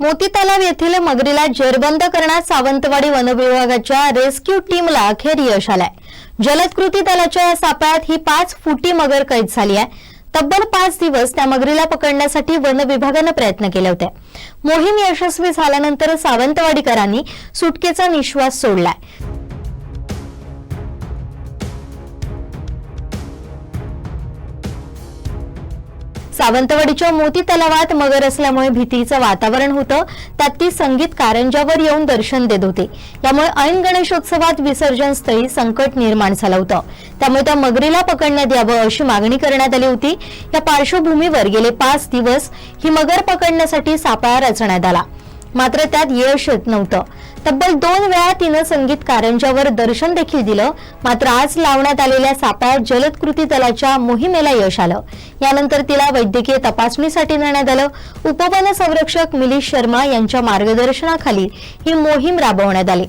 मोती तलाव येथील मगरीला जेरबंद करण्यात सावंतवाडी वनविभागाच्या रेस्क्यू टीमला अखेर यश आलंय. जलद कृती दलाच्या या सापळ्यात ही पाच फुटी मगर कैद झाली आहे. तब्बल पाच दिवस त्या मगरीला पकडण्यासाठी वन विभागानं प्रयत्न केले होते. मोहीम यशस्वी झाल्यानंतर सावंतवाडीकरांनी सुटकेचा निश्वास सोडलाय. सावंतवाडीच्या मोती तलावात मगर असल्यामुळे भीतीचं वातावरण होतं. त्यात ती संगीत कारंजावर येऊन दर्शन देत होती. यामुळे ऐन गणेशोत्सवात विसर्जन स्थळी संकट निर्माण झालं होतं. त्यामुळे त्या मगरीला पकडण्यात यावं अशी मागणी करण्यात आली होती. या पार्श्वभूमीवर गेले पाच दिवस ही मगर पकडण्यासाठी सापळा रचण्यात आला. मात्र त्यात यश येत नव्हतं. तब्बल दोन वेळा तिनं संगीत कारंजावर दर्शन देखील दिलं. मात्र आज लावण्यात आलेल्या सापळ्यात जलद कृती दलाच्या मोहिमेला यश आलं. यानंतर तिला वैद्यकीय तपासणीसाठी नेण्यात आलं. उपवन संरक्षक मिलिश शर्मा यांच्या मार्गदर्शनाखाली ही मोहीम राबवण्यात आली.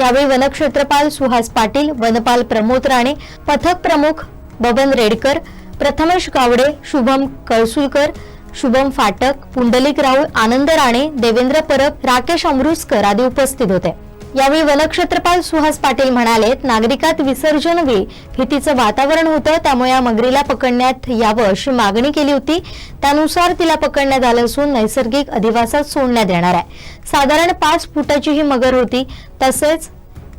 यावेळी वनक्षेत्रपाल सुहास पाटील वनपाल प्रमोद राणे पथक प्रमुख बबन रेडकर प्रथमेश गावडे शुभम कळसुलकर शुभम फाटक पुंडलिक राऊळ आनंद राणे देवेंद्र परब राकेश अमरुसकर आदी उपस्थित होते. यावेळी वनक्षेत्रपाल सुहास पाटील म्हणाले नागरिकात विसर्जनवेळी भीतीचं वातावरण होतं त्यामुळे या मगरीला पकडण्यात यावं अशी मागणी केली होती. त्यानुसार तिला पकडण्यात आलं असून नैसर्गिक अधिवासात सोडण्यात येणार आहे. साधारण पाच फुटाची ही मगर होती. तसेच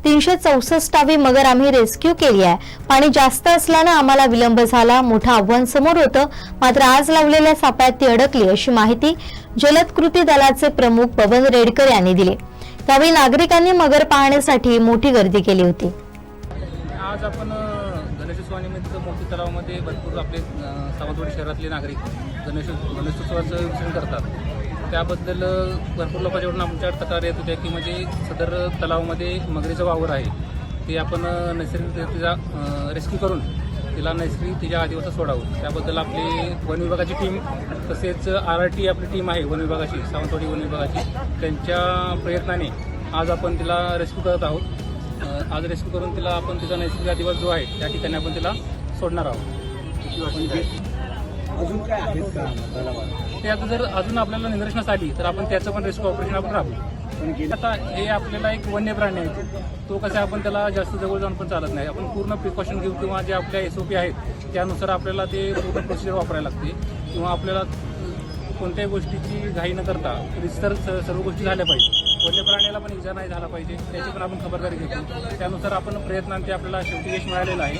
तीनशे चौसष्टावी मगर आम्ही रेस्क्यू केली आहे. पाणी जास्त असल्यानं आम्हाला विलंब झाला. मोठं आव्हान समोर होतं. मात्र आज लावलेल्या सापळ्यात ती अडकली अशी माहिती जलद कृती दलाचे प्रमुख पवन रेडकर यांनी दिली. त्यावेळी नागरिकांनी मगर पाहण्यासाठी मोठी गर्दी केली होती. आज आपण गणेशोत्सवानिमित्त मोती तलावामध्ये भरपूर आपले सावंतवाडी शहरातले नागरिक गणेश गणेशोत्सवाचं विसर्जन करतात. त्याबद्दल भरपूर लोकांच्याकडून आमच्या तक्रार येत होत्या की म्हणजे सदर तलावामध्ये मगरीचा वावर आहे. ते आपण नैसर्गिक तिचा रेस्क्यू करून तिला नैसर्गिक तिच्या आदिवासात सोडावं. त्याबद्दल आपली वन विभागाची टीम तसेच आर आर टी आपली टीम आहे वन विभागाची सावंतवाडी वन विभागाची. त्यांच्या प्रयत्नाने आज आपण तिला रेस्क्यू करत आहोत. आज रेस्क्यू करून तिला आपण तिचा नैसर्गिक अधिवास जो आहे त्या ठिकाणी आपण तिला सोडणार आहोत. अजून काय आहेत का? तलावात ते आता जर अजून आपल्याला निदर्शनास आली तर आपण त्याचं पण रेस्क्यू ऑपरेशन आपण राबवू. पण गेल्या आता हे आपल्याला एक वन्य प्राणी आहे. तो कसं आपण त्याला जास्त जवळ जाऊन पण चालत नाही. आपण पूर्ण प्रिकॉशन घेऊ किंवा जे आपल्या एस आहेत त्यानुसार आपल्याला ते पूर्ण प्रोसिजर वापरायला लागते. किंवा आपल्याला कोणत्याही गोष्टीची घाई न करता रिस्तर सर्व गोष्टी झाल्या पाहिजे. वन्य प्राण्याला पण इजा नाही झाला पाहिजे त्याची पण आपण खबरदारी घेतो त्यानुसार आपण प्रयत्नांते आपल्याला शेवटी यश मिळालेलं आहे.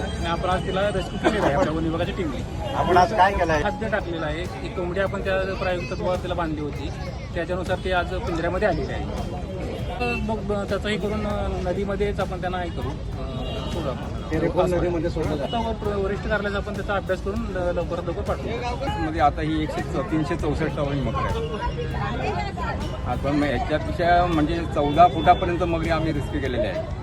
आणि आपण आज तिला रेस्क्यू केलेलं आहे आपल्या वन विभागाच्या टीमने आपण आज काय केलंय खाद्य टाकलेलं आहे. एक कोंबडी आपण त्या प्रायुक्तत्वावर त्याला बांधली होती. त्याच्यानुसार ते आज पिंजऱ्यामध्ये आलेले आहे. मग त्याचंही करून नदीमध्येच आपण त्यांना हे करू. ते नदीमध्ये सोडलं वर- वरिष्ठ कार्यालयात आपण त्याचा अभ्यास करून लवकरात लवकर पाठवू. मध्ये आता ही एकशे तीनशे चौसष्टावी मगर आहे आता मग याच्यापेक्षा म्हणजे चौदा फुटापर्यंत मगरी आम्ही रेस्क्यू केलेले आहे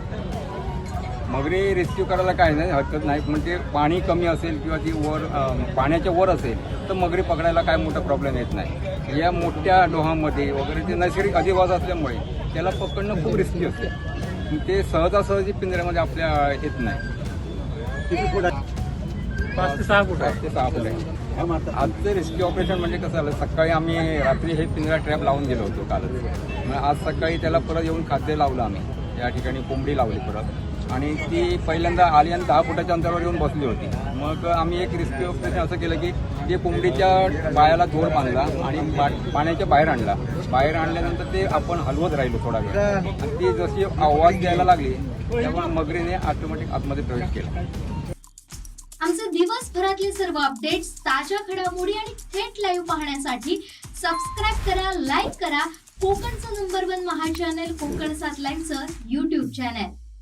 मगरी रेस्क्यू करायला काय नाही हरकत नाही. म्हणजे पाणी कमी असेल किंवा ती वर पाण्याच्या वर असेल तर मगरी पकडायला काय मोठा प्रॉब्लेम येत नाही. या मोठ्या डोहामध्ये वगैरे ते नैसर्गिक अधिवास असल्यामुळे त्याला पकडणं खूप रिस्की असते. ते सहजासहजी पिंजऱ्यामध्ये आपल्या येत नाही. किती फुट पाच ते सहा फूट पाच ते सहा फूट आहे. आजचं रेस्क्यू ऑपरेशन म्हणजे कसं झालं? सकाळी आम्ही रात्री हे पिंजरा ट्रॅप लावून गेलो होतो कालच. मग आज सकाळी त्याला परत येऊन खाद्य लावलं आम्ही. या ठिकाणी कोंबडी लावली परत. आणि ती पहिल्यांदा आली आणि दहा फुटाच्या अंतरावर येऊन बसली होती. मग आम्ही एक रिस्क्यू ऑपरेशन असं केलं की ते कोंबडीच्या पायाला जोड बांधला आणि पाण्याच्या बाहेर आणला. बाहेर आणल्यानंतर ते आपण हलवत राहिलो थोडा वेळ. आणि ती जशी आवाज द्यायला लागली त्यामुळे मगरीने ऑटोमॅटिक आतमध्ये प्रवेश केला. आमचे दिवसभरातले सर्व अपडेट्स ताज्या घडामोडी आणि थेट लाईव्ह पाहण्यासाठी सबस्क्राईब करा लाईक करा. कोकणचं नंबर वन महा चॅनल कोकण सात लाईनचं युट्यूब चॅनल